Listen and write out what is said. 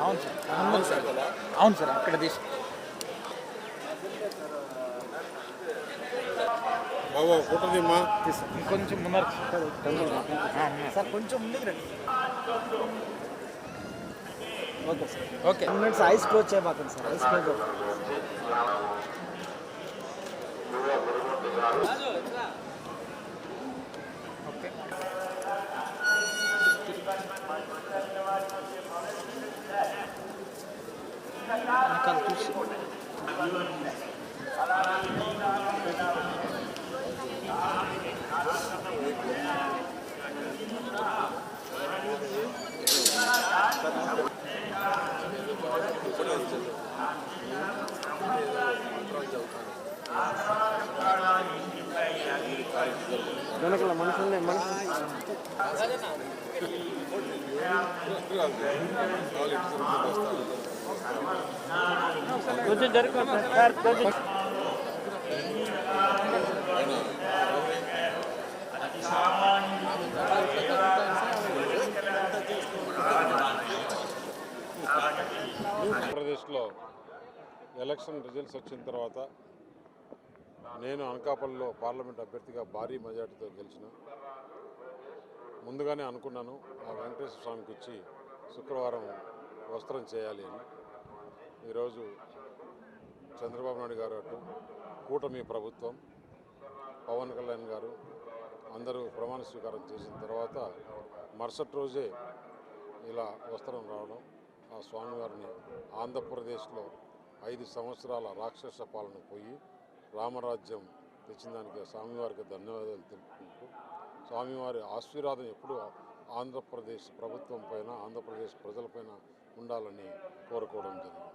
అవును సార్ అవును సార్ అవును సార్ అక్కడ తీసు బాబా ఫోటో తీమ్మా. ఇంకొంచెం ముందర సార్ కొంచెం ముందుకు రండి. Okay sir. Okay. Minutes eyes close చేయబాకండి sir eyes close. వెనకాల చూసి వెనకాల మనుషుల్ని మనుషులు కొంచెం జరుగుతుంది సార్ కొంచెం ఆంధ్రప్రదేశ్లో ఎలక్షన్ రిజల్ట్స్ వచ్చిన తర్వాత నేను అనకాపల్లిలో పార్లమెంట్ అభ్యర్థిగా భారీ మెజార్టీతో గెలిచిన. ముందుగానే అనుకున్నాను ఆ వెంకటేశ్వర స్వామికి వచ్చి శుక్రవారం వస్త్రం చేయాలి అని. ఈరోజు చంద్రబాబు నాయుడు గారు అటు కూటమి ప్రభుత్వం పవన్ కళ్యాణ్ గారు అందరూ ప్రమాణ స్వీకారం చేసిన తర్వాత మరుసటి రోజే ఇలా వస్త్రం రావడం ఆ స్వామివారిని ఆంధ్రప్రదేశ్లో ఐదు సంవత్సరాల రాక్షస పాలన పోయి రామరాజ్యం తెచ్చిన దానికి స్వామివారికి ధన్యవాదాలు తెలుపుకుంటూ స్వామివారి ఆశీర్వాదం ఎప్పుడూ ఆంధ్రప్రదేశ్ ప్రభుత్వం పైన ఆంధ్రప్రదేశ్ ప్రజలపైన ఉండాలని కోరుకోవడం జరిగింది.